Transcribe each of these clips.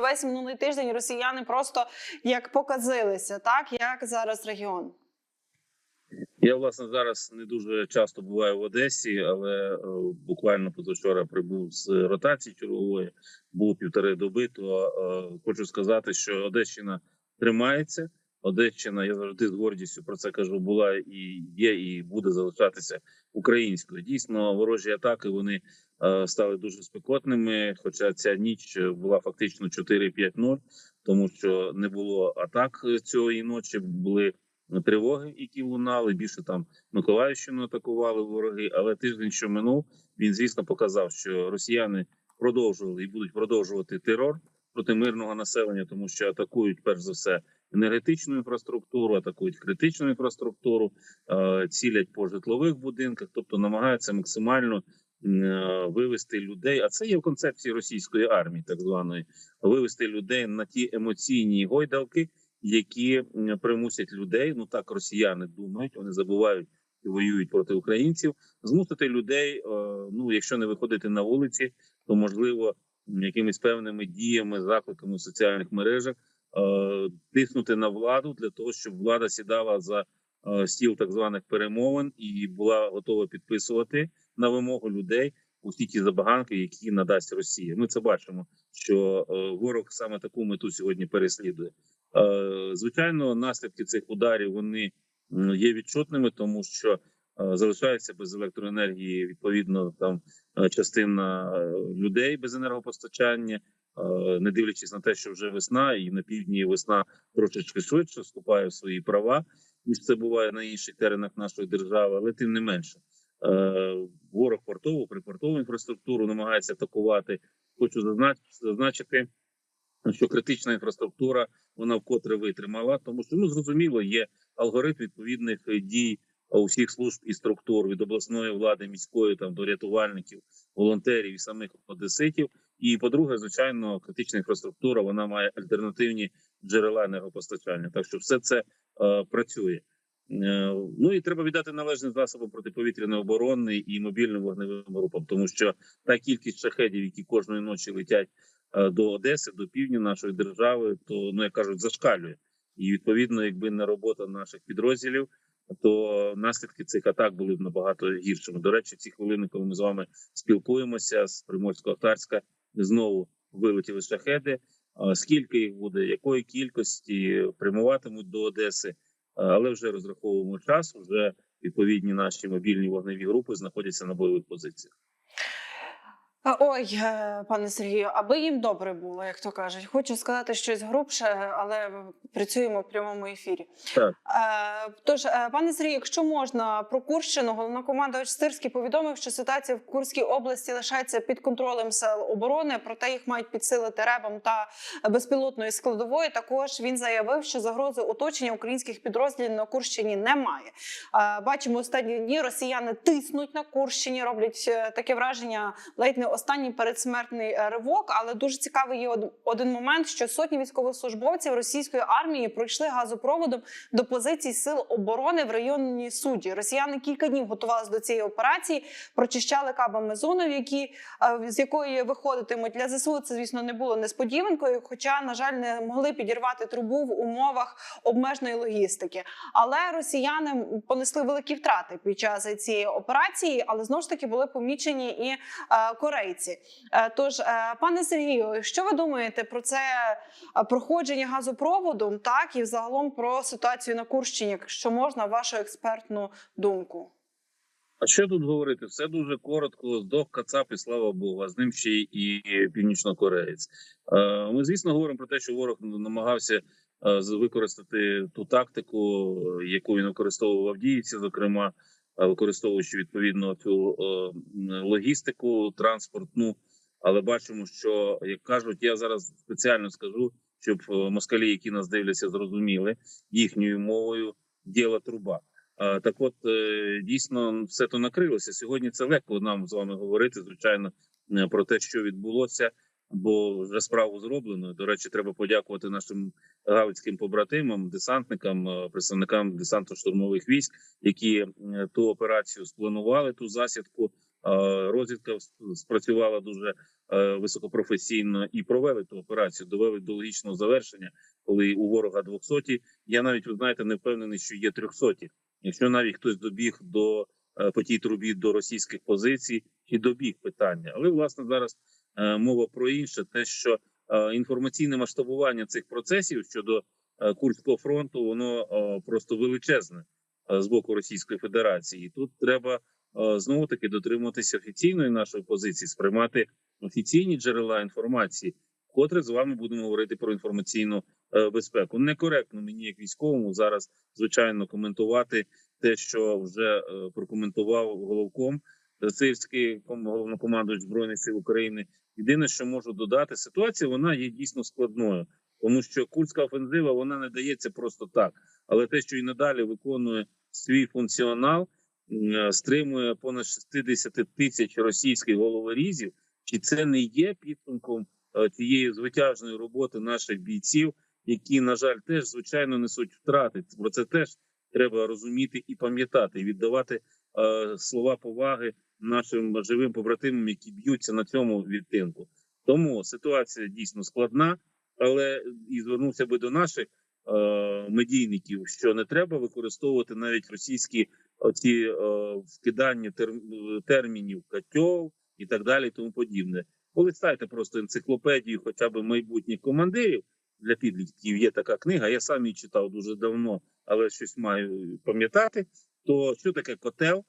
Весь минулий тиждень росіяни просто як показилися, так як зараз регіон. Я власне зараз не дуже часто буваю в Одесі, але е, буквально позавчора прибув з ротації чергової, був півтори доби. То е, хочу сказати, що Одещина тримається. Одещина, я завжди з гордістю про це кажу, була і є, і буде залишатися українською. Дійсно, ворожі атаки вони стали дуже спекотними. Хоча ця ніч була фактично 4-5-0, тому що не було атак цієї ночі. Були тривоги, які лунали. Більше там Миколаївщину атакували вороги. Але тиждень, що минув, він звісно показав, що росіяни продовжували і будуть продовжувати терор проти мирного населення, тому що атакують перш за все енергетичну інфраструктуру, атакують критичну інфраструктуру, е, цілять по житлових будинках, тобто намагаються максимально е, вивести людей. А це є в концепції російської армії, так званої, вивести людей на ті емоційні гойдалки, які примусять людей. Ну так росіяни думають, вони забувають і воюють проти українців. Змусити людей, е, ну якщо не виходити на вулиці, то можливо якимись певними діями, закликами в соціальних мережах е, тиснути на владу для того, щоб влада сідала за е, стіл так званих перемовин і була готова підписувати на вимогу людей усі ті забаганки, які надасть Росія. Ми це бачимо, що е, ворог саме таку мету сьогодні переслідує. Е, Звичайно, наслідки цих ударів вони є відчутними, тому що е, залишається без електроенергії відповідно там частина людей без енергопостачання. Не дивлячись на те, що вже весна, і на півдні весна трошечки швидше вступає в свої права, ніж це буває на інших теренах нашої держави, але тим не менше, ворог портову припортову інфраструктуру намагається атакувати. Хочу зазначити, що критична інфраструктура вона вкотре витримала, тому що ну зрозуміло, є алгоритм відповідних е, дій усіх служб і структур від обласної влади, міської там до рятувальників, волонтерів і самих одеситів. І по-друге, звичайно, критична інфраструктура вона має альтернативні джерела енергопостачання. Так що все це е, працює. Е, Ну і треба віддати належне засобам протиповітряної оборони і мобільним вогневим групам, тому що та кількість шахедів, які кожної ночі летять е, до Одеси, до півдня нашої держави, то ну як кажуть, зашкалює. І відповідно, якби не робота наших підрозділів, то наслідки цих атак були б набагато гіршими. До речі, ці хвилини, коли ми з вами спілкуємося з Приморсько-Ахтарська, знову вилетіли шахеди. Скільки їх буде, якої кількості прямуватимуть до Одеси, але вже розраховуємо час. Вже відповідні наші мобільні вогневі групи знаходяться на бойових позиціях. Ой, е, пане Сергію, аби їм добре було, як то кажуть. Хочу сказати щось грубше, але працюємо в прямому ефірі. Так. Е, Тож, е, пане Сергію, якщо можна про Курщину, головнокомандувач Стирський повідомив, що ситуація в Курській області лишається під контролем сил оборони, проте їх мають підсилити ребом та безпілотною складовою. Також він заявив, що загрози оточення українських підрозділів на Курщині немає. Бачимо останні дні росіяни тиснуть на Курщині, роблять таке враження, ледь не останній передсмертний е, ривок. Але дуже цікавий є один момент, що сотні військовослужбовців російської армії пройшли газопроводом до позицій сил оборони в районній суді. Росіяни кілька днів готувалися до цієї операції, прочищали кабами зону, в які е, з якої виходитимуть для ЗСУ. Це звісно не було несподіванкою. Хоча, на жаль, не могли підірвати трубу в умовах обмеженої логістики. Але росіяни понесли великі втрати під час цієї операції, але знову ж таки були помічені і е, корейці. Е, Тож, е, пане Сергію, що ви думаєте про це е, проходження газопроводу, так і взагалом про ситуацію на Курщині, якщо можна, вашу експертну думку? А що тут говорити? Все дуже коротко. Здох Кацап, і слава Богу, а з ним ще і північнокореєць. Ми, звісно, говоримо про те, що ворог намагався використати ту тактику, яку він використовував в Авдіївці, зокрема, використовуючи відповідно цю е, логістику транспортну. Але бачимо, що як кажуть, я зараз спеціально скажу, щоб е, москалі, які нас дивляться, зрозуміли їхньою мовою діла труба. Так, от е, дійсно все то накрилося. Сьогодні це легко нам з вами говорити, звичайно, е, про те, що відбулося, бо вже справу зроблено. До речі, треба подякувати нашим галицьким побратимам, десантникам, е, представникам десантно-штурмових військ, які е, ту операцію спланували, ту засідку. розвідка спрацювала дуже е, високопрофесійно і провели ту операцію, довели до логічного завершення, коли у ворога 200. Я навіть ви знаєте, не впевнений, що є 300. Якщо навіть хтось добіг до е, по тій трубі до російських позицій, чи добіг питання, але власне зараз е, мова про інше, те, що е, інформаційне масштабування цих процесів щодо е, Курського фронту, воно е, просто величезне е, з боку Російської Федерації. Тут треба е, знову таки дотримуватися офіційної нашої позиції, сприймати офіційні джерела інформації, вкотре з вами будемо говорити про інформаційну е, безпеку. Некоректно мені, як військовому, зараз звичайно коментувати те, що вже е, прокоментував головком Сирський головнокомандувач збройних сил України. Єдине, що можу додати, ситуація вона є дійсно складною, тому що курська офензива вона не дається просто так. Але те, що і надалі виконує свій функціонал, е, стримує понад 60 тисяч російських головорізів, чи це не є підсумком е, тієї звитяжної роботи наших бійців, які, на жаль, теж звичайно несуть втрати. Про це теж треба розуміти і пам'ятати, і віддавати слова поваги нашим живим побратимам, які б'ються на цьому відтинку. Тому ситуація дійсно складна, але і звернувся би до наших е, медійників, що не треба використовувати навіть російські оці е, вкидання тер- термінів котьов і так далі, і тому подібне. Полистайте просто енциклопедію, хоча б майбутніх командирів для підлітків. Є така книга. Я сам її читав дуже давно, але щось маю пам'ятати. То що таке котел?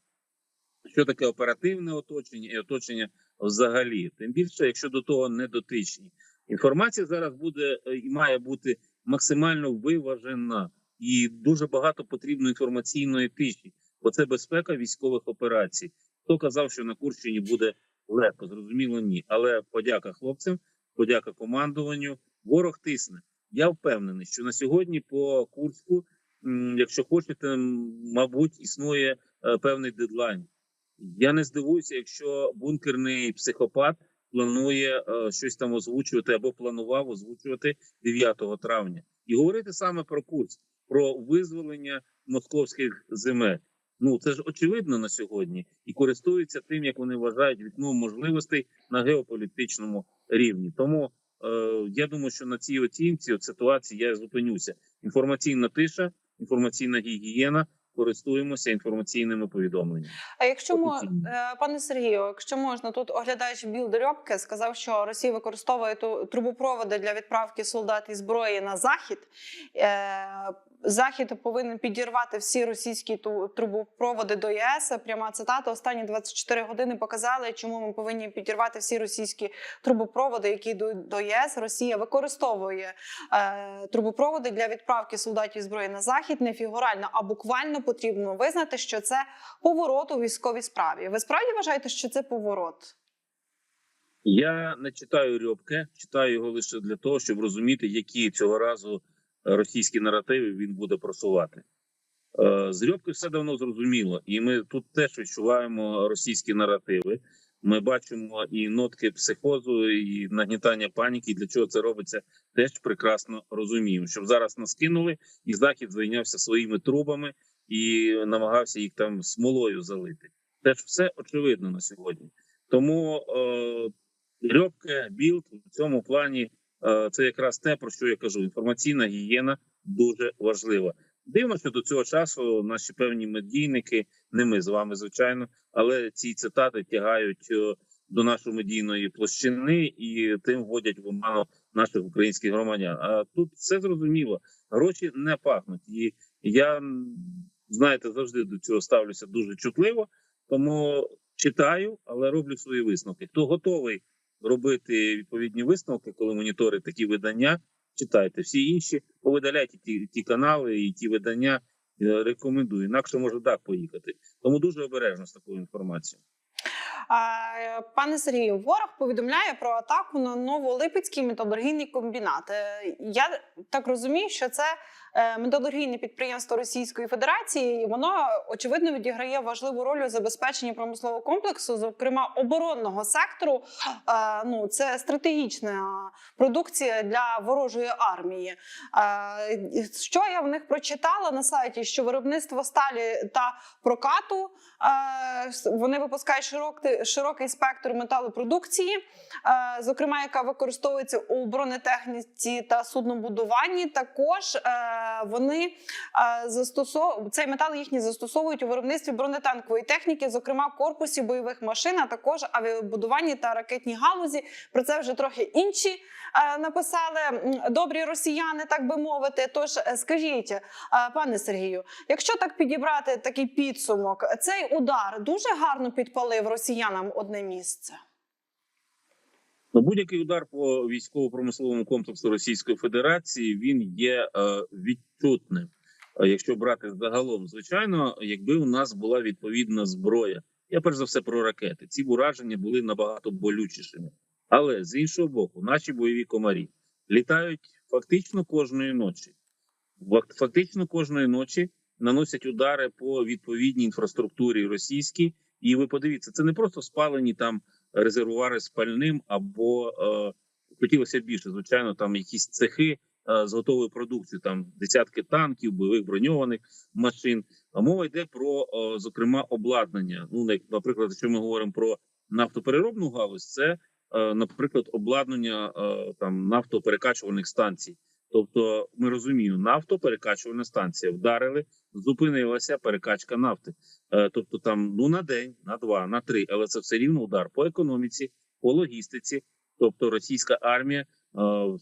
Що таке оперативне оточення і оточення взагалі? Тим більше, якщо до того не дотичні. Інформація зараз буде е, і має бути максимально виважена, і дуже багато потрібно інформаційної тиші, бо це безпека військових операцій. Хто казав, що на Курщині буде легко? Зрозуміло, ні. Але подяка хлопцям, подяка командуванню. Ворог тисне. Я впевнений, що на сьогодні по Курську, якщо хочете, мабуть, існує е, певний дедлайн. Я не здивуюся, якщо бункерний психопат планує е, щось там озвучувати або планував озвучувати 9 травня і говорити саме про Курськ, про визволення московських земель. Ну це ж очевидно на сьогодні, і користуються тим, як вони вважають вікном можливостей на геополітичному рівні. Тому е, я думаю, що на цій оцінці от ситуації я зупинюся. Інформаційна тиша, інформаційна гігієна. Користуємося інформаційними повідомленнями. А якщо мо, Офіційно. е, пане Сергію, якщо можна, тут оглядач Білдерьопке сказав, що Росія використовує ту трубопроводи для відправки солдат і зброї на захід. Захід повинен підірвати всі російські трубопроводи до ЄС. Пряма цитата. Останні 24 години показали, чому ми повинні підірвати всі російські трубопроводи, які йдуть до ЄС. Росія використовує е, трубопроводи для відправки солдатів зброї на захід. Не фігурально, а буквально потрібно визнати, що це поворот у військовій справі. Ви справді вважаєте, що це поворот? Я не читаю Рьобке, читаю його лише для того, щоб розуміти, які цього разу російські наративи він буде просувати. Е, З Рьобки все давно зрозуміло, і ми тут теж відчуваємо російські наративи. Ми бачимо і нотки психозу, і нагнітання паніки. Для чого це робиться, теж прекрасно розуміємо. Щоб зараз нас кинули, і захід зайнявся своїми трубами і намагався їх там смолою залити. Теж все очевидно на сьогодні. Тому е, Рьобке, білд в цьому плані це якраз те, про що я кажу. Інформаційна гігієна дуже важлива. Дивно, що до цього часу наші певні медійники, не ми з вами, звичайно, але ці цитати тягають е, до нашої медійної площини і тим вводять в оману наших українських громадян. А тут все зрозуміло. Гроші не пахнуть. І я знаєте, завжди до цього ставлюся дуже чутливо, тому читаю, але роблю свої висновки. Хто готовий робити відповідні висновки, коли моніторить такі видання, читайте. Всі інші повидаляйте ті, ті канали і ті видання. е, Рекомендую, інакше може так поїхати. Тому дуже обережно з такою інформацією. Пане Сергію, ворог повідомляє про атаку на Новолипецький металургійний комбінат. Е, Я так розумію, що це металургійне підприємство Російської Федерації. Воно очевидно відіграє важливу роль у забезпеченні промислового комплексу, зокрема оборонного сектору. Е, Ну це стратегічна продукція для ворожої армії. Е, Що я в них прочитала на сайті? Що виробництво сталі та прокату е, вони випускають широкий, широкий спектр металопродукції, е, зокрема, яка використовується у бронетехніці та суднобудуванні. Також е, вони е, застосов... цей метал їхні застосовують у виробництві бронетанкової техніки, зокрема корпусів бойових машин, а також авіабудуванні та ракетній галузі. Про це вже трохи інші е, написали добрі росіяни, так би мовити. Тож е, скажіть, е, пане Сергію, якщо так підібрати такий підсумок, цей удар дуже гарно підпалив росіянам одне місце. Ну, будь-який удар по військово-промисловому комплексу Російської Федерації він є е, відчутним. Е, Якщо брати загалом, звичайно, якби у нас була відповідна зброя, я перш за все про ракети. Ці ураження були набагато болючішими. Але з іншого боку, наші бойові комарі літають фактично кожної ночі. Фак- Фактично кожної ночі наносять удари по відповідній інфраструктурі російській. І ви подивіться, це не просто спалені там резервуари з пальним, або е, хотілося більше, звичайно, там якісь цехи е, з готовою продукцією, там десятки танків, бойових броньованих машин. А мова йде про, е, зокрема, обладнання. Ну, наприклад, якщо ми говоримо про нафтопереробну галузь, це, е, наприклад, обладнання е, там нафтоперекачувальних станцій. Тобто, ми розуміємо, нафтоперекачувальна станція вдарили, зупинилася перекачка нафти. Е, тобто там ну на день, на два, на три, але це все рівно удар по економіці, по логістиці. Тобто російська армія е,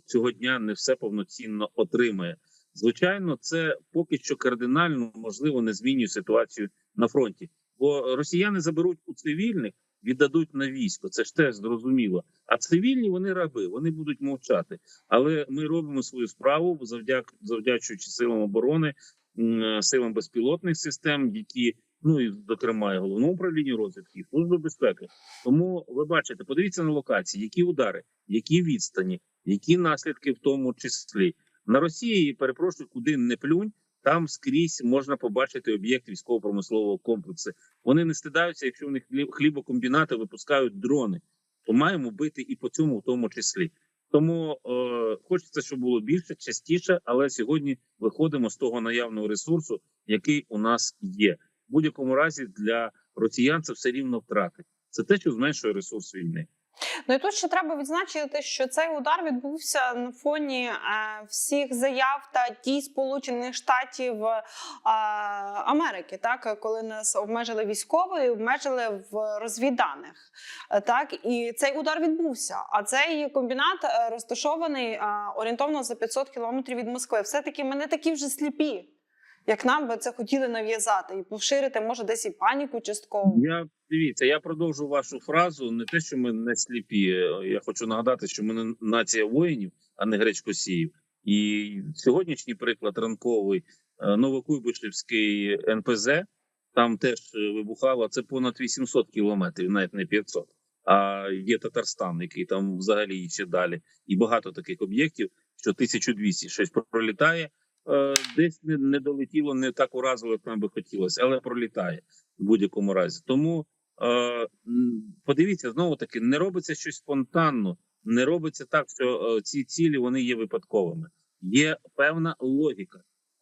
цього дня не все повноцінно отримає. Звичайно, це поки що кардинально можливо не змінює ситуацію на фронті, бо росіяни заберуть у цивільних, віддадуть на військо. Це ж теж зрозуміло. А цивільні вони раби, вони будуть мовчати. Але ми робимо свою справу завдяк завдячуючи силам оборони, силам безпілотних систем, які ну і зокрема і головному управлінню розвідки, служби безпеки. Тому ви бачите, подивіться на локації, які удари, які відстані, які наслідки в тому числі на Росії. Перепрошую, куди не плюнь. Там скрізь можна побачити об'єкт військово-промислового комплексу. Вони не стидаються, якщо в них хліб- хлібокомбінати випускають дрони, то маємо бити і по цьому, в тому числі. Тому е, хочеться, щоб було більше, частіше, але сьогодні виходимо з того наявного ресурсу, який у нас є. В будь-якому разі для росіян це все рівно втрати. Це те, що зменшує ресурс війни. Ну і тут ще треба відзначити, що цей удар відбувся на фоні е, всіх заяв та дій Сполучених Штатів е, Америки, так коли нас обмежили військово і обмежили в розвідданих. Е, Так і цей удар відбувся. А цей комбінат розташований орієнтовно за 500 кілометрів від Москви. Все таки ми не такі вже сліпі. Як нам би це хотіли нав'язати і поширити, може, десь і паніку частково. Я дивіться, я продовжу вашу фразу. Не те, що ми не сліпі. Я хочу нагадати, що ми не нація воїнів, а не гречкосіїв. І сьогоднішній приклад ранковий е, Новокуйбишевський НПЗ. Там теж е, вибухало це понад 800 кілометрів, навіть не 500. А є Татарстан, який там взагалі ще далі, і багато таких об'єктів, що 1200 щось пролітає. Е, Десь не, не долетіло, не так уразило, як нам би хотілося, але пролітає в будь-якому разі. Тому е, подивіться знову таки, не робиться щось спонтанно, не робиться так, що е, ці цілі вони є випадковими. Є певна логіка. Е,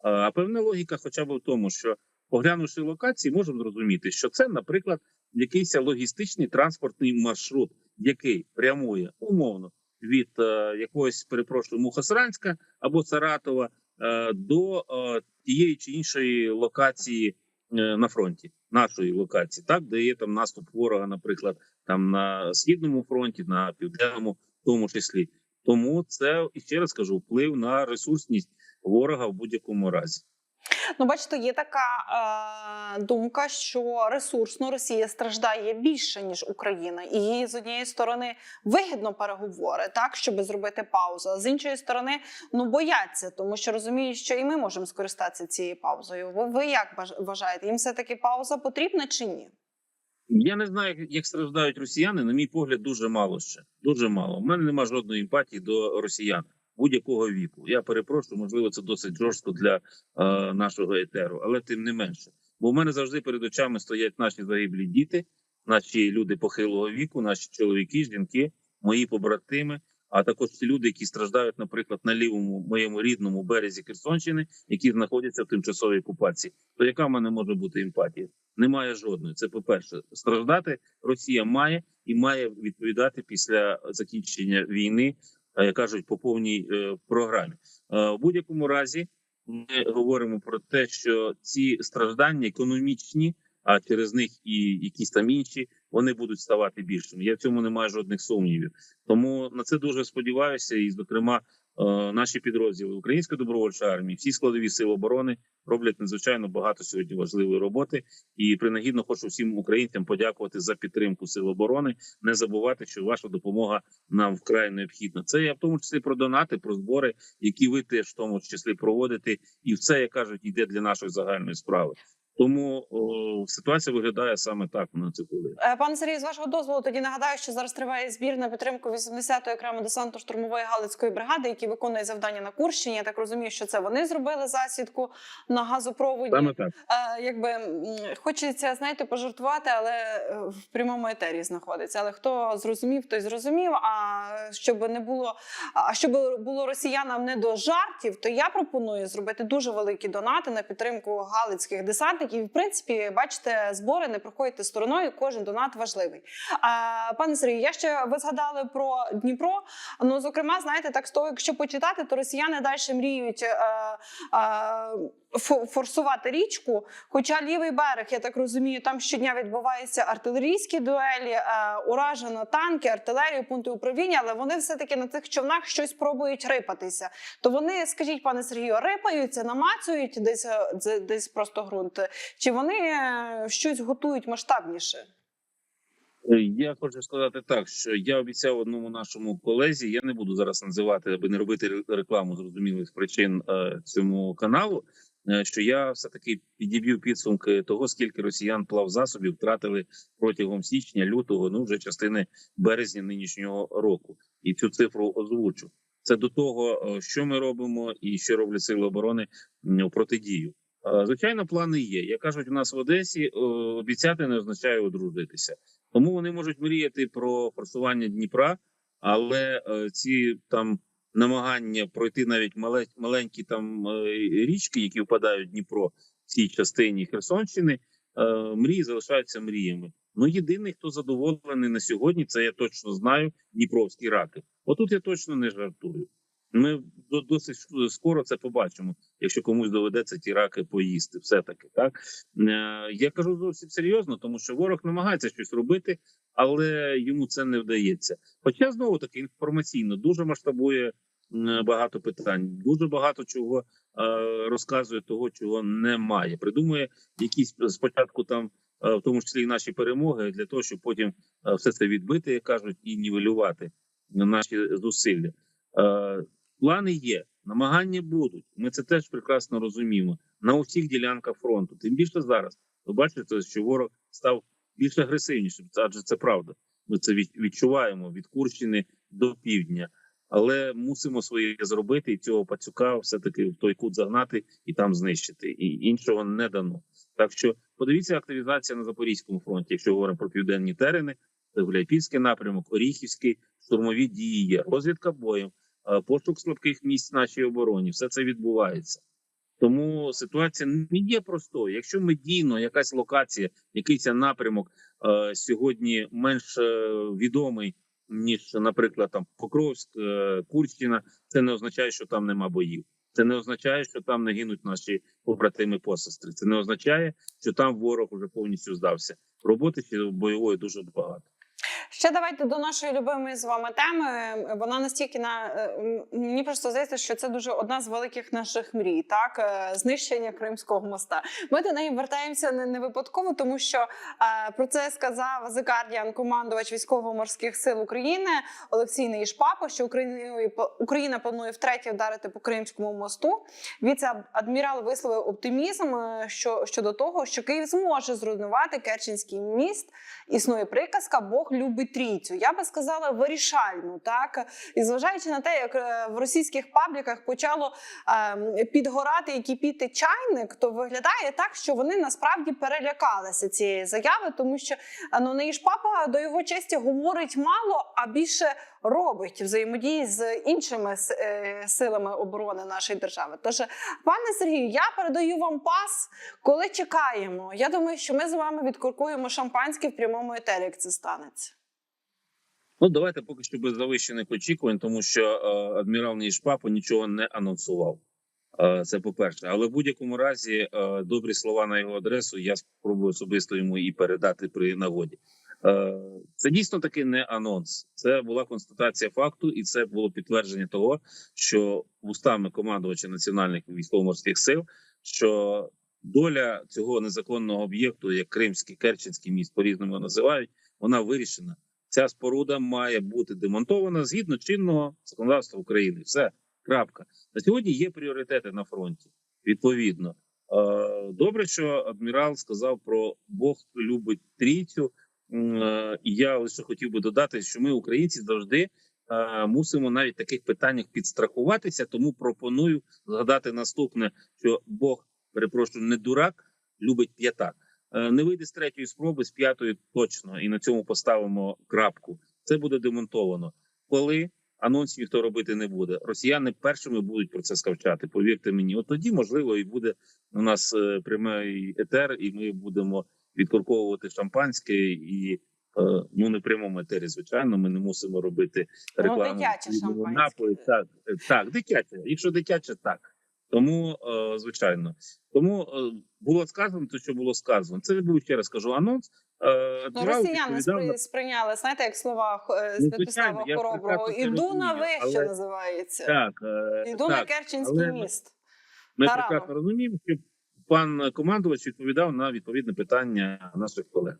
А певна логіка, хоча б в тому, що поглянувши локації, можемо зрозуміти, що це, наприклад, якийсь логістичний транспортний маршрут, який прямує умовно від е, якогось перепрошую Мухосранська або Саратова до е, тієї чи іншої локації е, на фронті, нашої локації, так де є там наступ ворога, наприклад, там на східному фронті, на південному, в тому числі. Тому це і ще раз кажу, вплив на ресурсність ворога в будь-якому разі. Ну, бачите, є така е, думка, що ресурсно Росія страждає більше ніж Україна, і їй з однієї сторони вигідно переговори, так щоб зробити паузу. А з іншої сторони, ну бояться, тому що розуміють, що і ми можемо скористатися цією паузою. Ви, ви як вважаєте? Їм все таки пауза потрібна чи ні? Я не знаю, як страждають росіяни. На мій погляд, дуже мало ще. Дуже мало. У мене немає жодної емпатії до росіян. Будь-якого віку. Я перепрошую, можливо, це досить жорстко для е, нашого етеру, але тим не менше. Бо в мене завжди перед очами стоять наші загиблі діти, наші люди похилого віку, наші чоловіки, жінки, мої побратими. А також ті люди, які страждають, наприклад, на лівому моєму рідному березі Херсонщини, які знаходяться в тимчасовій окупації. То яка в мене може бути емпатія? Немає жодної. Це по перше, страждати Росія має і має відповідати після закінчення війни, як кажуть, по повній е, програмі. Е, в будь-якому разі ми говоримо про те, що ці страждання економічні, а через них і якісь там інші, вони будуть ставати більшими. Я в цьому не маю жодних сумнівів. Тому на це дуже сподіваюся, і зокрема. Е, Наші підрозділи Української добровольчої армії, всі складові сили оборони роблять надзвичайно багато сьогодні важливої роботи. І принагідно хочу всім українцям подякувати за підтримку сил оборони. Не забувати, що ваша допомога нам вкрай необхідна. Це я в тому числі про донати, про збори, які ви теж в тому числі проводите, і все як кажуть, йде для нашої загальної справи. Тому о, ситуація виглядає саме так на цю хвилину. Е, Пане Сергію, з вашого дозволу, тоді нагадаю, що зараз триває збір на підтримку 80-ї окремо десантно-штурмової галицької бригади, які виконує завдання на Курщині. Я так розумію, що це вони зробили засідку на газопроводі. Саме так. Е, якби хочеться знаєте, пожартувати, але е, в прямому етері знаходиться. Але хто зрозумів, той зрозумів. А щоб не було, а щоб було росіянам не до жартів, то я пропоную зробити дуже великі донати на підтримку галицьких десантників. І, в принципі, бачите, збори не проходять стороною. Кожен донат важливий. А, пане Сергію, я ще ви згадали про Дніпро. Ну, зокрема, знаєте, так з того, якщо почитати, то росіяни далі мріють. Е, е, фо- форсувати річку. Хоча лівий берег, я так розумію, там щодня відбуваються артилерійські дуелі, е, уражено танки, артилерію, пункти управління, але вони все-таки на цих човнах щось пробують рипатися. То вони, скажіть, пане Сергію, рипаються, намацують десь, е, десь просто ґрунт, чи вони е, щось готують масштабніше? Е, Я хочу сказати так, що я обіцяв одному нашому колезі. Я не буду зараз називати, аби не робити рекламу зрозумілих причин е, цьому каналу. Що я все таки підіб'ю підсумки того, скільки росіян плав засобів втратили протягом січня, лютого, ну вже частини березня нинішнього року, і цю цифру озвучу. Це до того, що ми робимо, і що роблять сили оборони у протидію. Е, Звичайно, плани є. Як кажуть, у нас в Одесі е, обіцяти не означає одружитися. Тому вони можуть мріяти про форсування Дніпра, але е, ці там намагання пройти навіть мале, маленькі там річки, які впадають в Дніпро в цій частині Херсонщини, мрії залишаються мріями. Ну єдиний, хто задоволений на сьогодні, це я точно знаю. Дніпровські раки. Отут я точно не жартую. Ми до- досить скоро це побачимо, якщо комусь доведеться ті раки поїсти, все таки так Е, я кажу зовсім серйозно, тому що ворог намагається щось робити, але йому це не вдається. Хоча знову таки інформаційно дуже масштабує багато питань, дуже багато чого е, розказує того, чого немає. Придумує якісь спочатку там, е, в тому числі і наші перемоги, для того, щоб потім все це відбити, як кажуть, і нівелювати наші зусилля. Плани є, намагання будуть. Ми це теж прекрасно розуміємо на усіх ділянках фронту. Тим більше зараз ви бачите, що ворог став більш агресивнішим. Адже це правда. Ми це відчуваємо від Курщини до півдня. Але мусимо своє зробити і цього пацюка все таки в той кут загнати і там знищити. І іншого не дано. Так що подивіться активізація на запорізькому фронті. Якщо говоримо про південні терени, Гуляйпільський напрямок, Оріхівський, штурмові дії є, розвідка боєм, пошук слабких місць нашій обороні. Все це відбувається. Тому ситуація не є простою. Якщо медійно якась локація, якийсь напрямок е, сьогодні менш е, відомий ніж, наприклад, там Покровськ, е, Курщина, це не означає, що там нема боїв. Це не означає, що там не гинуть наші побратими посестри. Це не означає, що там ворог уже повністю здався. Роботи ще бойової дуже багато. Ще давайте до нашої любимої з вами теми. Вона настільки на е, мені просто здається, що це дуже одна з великих наших мрій, так е, знищення Кримського моста. Ми до неї вертаємося не, випадково, тому що е, про це сказав The Guardian, командувач військово-морських сил України Олексій Неїшпапа, що Україна, Україна планує втретє вдарити по Кримському мосту. Віце-адмірал висловив оптимізм що, щодо того, що Київ зможе зруйнувати Керченський міст. Існує приказка Бог любить любить трійцю. Я би сказала вирішальну, так і зважаючи на те, як е, в російських пабліках почало е, підгорати і кипіти чайник, то виглядає так, що вони насправді перелякалися цієї заяви, тому що е, ну не ж папа до його честі говорить мало, а більше робить взаємодії з іншими е, силами оборони нашої держави. Тож, пане Сергію, я передаю вам пас, коли чекаємо. Я думаю, що ми з вами відкуркуємо шампанське в прямому етері, як це станеться. Ну давайте поки що без завищених очікувань, тому що е, адмірал Нішпапо нічого не анонсував. Е, це по-перше, але в будь-якому разі е, добрі слова на його адресу я спробую особисто йому і передати при нагоді. Е, це дійсно таки не анонс. Це була констатація факту, і це було підтвердження того, що вустами командувача національних військово-морських сил, що доля цього незаконного об'єкту, як Кримський Керченський міст, по різному називають, вона вирішена. Ця споруда має бути демонтована згідно чинного законодавства України. Все крапка. На сьогодні є пріоритети на фронті. Відповідно, Е, добре, що адмірал сказав про Бог любить трійцю. Е, І я лише хотів би додати, що ми, українці, завжди е, мусимо навіть в таких питаннях підстрахуватися. Тому пропоную згадати наступне: що Бог, перепрошую, не дурак, любить п'ятак. Е, Не вийде з третьої спроби, з п'ятої точно, і на цьому поставимо крапку. Це буде демонтовано. Коли анонсів ніхто робити не буде. Росіяни першими будуть про це скавчати. Повірте мені, от тоді можливо і буде у нас е, прямий етер, і ми будемо відкорковувати шампанське і. е, Ну, не в прямому етері, звичайно, ми не мусимо робити Ну, дитяче відповідного шампанське. Так, так, дитяче. Якщо дитяче, так. Тому, е, звичайно, тому е, було сказано те, що було сказано. Це був ще раз кажу анонс. Е, Ну, росіяни відповідав сприйняли, знаєте, як слова Ну, Святослава я Хороброго. Іду на вище але- називається. Так, Іду на. Керченський але- міст. Ми прекрасно розуміємо, що пан командувач відповідав на відповідне питання наших колег.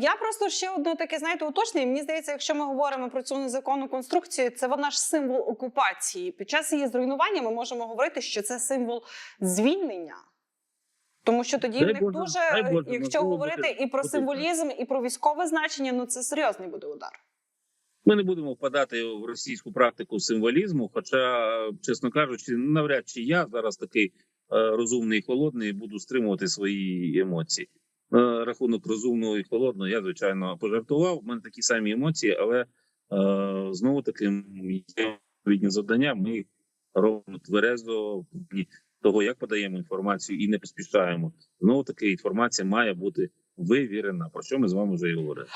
Я просто ще одне таке, знаєте, уточнення. Мені здається, якщо ми говоримо про цю незаконну конструкцію, це вона ж символ окупації. Під час її зруйнування ми можемо говорити, що це символ звільнення. Тому що тоді Дай в них Боже, дуже, Боже, якщо говорити буде- і про буде символізм, і про військове значення, ну це серйозний буде удар. Ми не будемо впадати в російську практику символізму. Хоча, чесно кажучи, навряд чи я зараз такий е, розумний і холодний буду стримувати свої емоції. На рахунок розумного і холодного я звичайно пожартував. У мене такі самі емоції, але е, знову таки є відповідні завдання. Ми робимо тверезо того, як подаємо інформацію, і не поспішаємо. Знову таки інформація має бути вивірена. Про що ми з вами вже і говорили.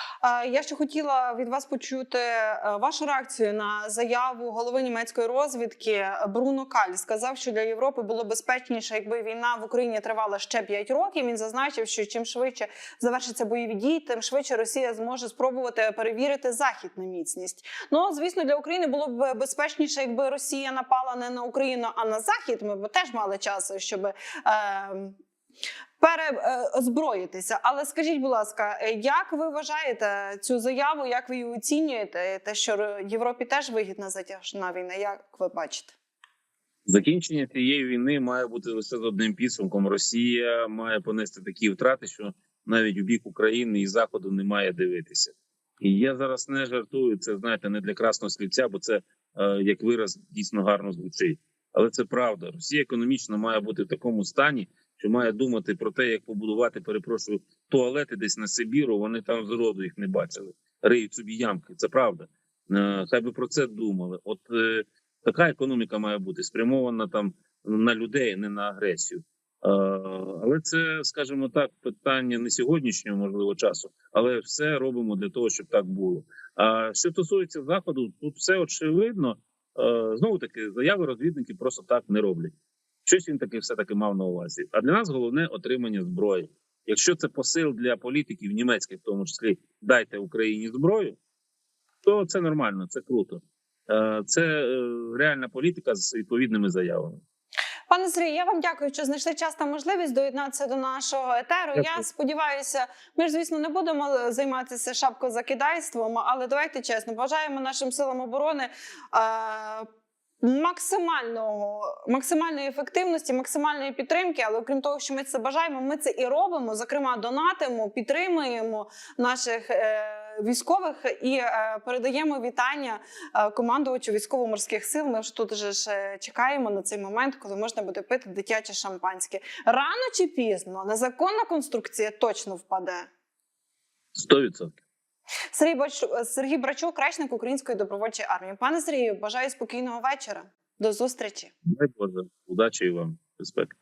Я ще хотіла від вас почути е, вашу реакцію на заяву голови німецької розвідки Бруно Каль. Сказав, що для Європи було безпечніше, якби війна в Україні тривала ще 5 років. Він зазначив, що чим швидше завершаться бойові дії, тим швидше Росія зможе спробувати перевірити захід на міцність. Ну звісно, для України було б безпечніше, якби Росія напала не на Україну, а на захід. Ми б теж мали час, щоб. Е, переозброїтися. Але скажіть, будь ласка, е, як ви вважаєте цю заяву? Як ви її оцінюєте? Те, що Європі теж вигідна затяжна війна? Як ви бачите? Закінчення цієї війни має бути лише з одним підсумком. Росія має понести такі втрати, що навіть у бік України і Заходу немає дивитися. І я зараз не жартую. Це знаєте не для красного слівця, бо це е, як вираз дійсно гарно звучить. Але це правда. Росія економічно має бути в такому стані, що має думати про те, як побудувати, перепрошую, туалети десь на Сибіру. Вони там зроду їх не бачили. Риють собі ямки. Це правда. Е, хай би про це думали. От е, така економіка має бути спрямована там на людей, не на агресію. Е, Але це, скажімо так, питання не сьогоднішнього можливо часу, але все робимо для того, щоб так було. А що стосується заходу, тут все очевидно. Е, Знову таки, заяви розвідники просто так не роблять. Щось він таки все таки мав на увазі. А для нас головне отримання зброї. Якщо це посил для політиків німецьких, в тому числі дайте Україні зброю, то це нормально, це круто. Е, Це е, реальна політика з відповідними заявами. Пане Сергію, я вам дякую, що знайшли час та можливість доєднатися до нашого етеру. Дякую. Я сподіваюся, ми ж звісно не будемо займатися шапкозакидайством, але давайте чесно, бажаємо нашим силам оборони. Е- Максимального максимальної ефективності, максимальної підтримки, але окрім того, що ми це бажаємо, ми це і робимо. Зокрема, донатимо, підтримуємо наших е, військових і е, передаємо вітання е, командувачу військово-морських сил. Ми ж тут вже ж е, чекаємо на цей момент, коли можна буде пити дитяче шампанське. Рано чи пізно незаконна конструкція точно впаде. 100%. Сергій Бачу- Сергій Брачук, речник Української добровольчої армії. Пане Сергію, бажаю спокійного вечора. До зустрічі. Дай Боже, удачі і вам, безпеки.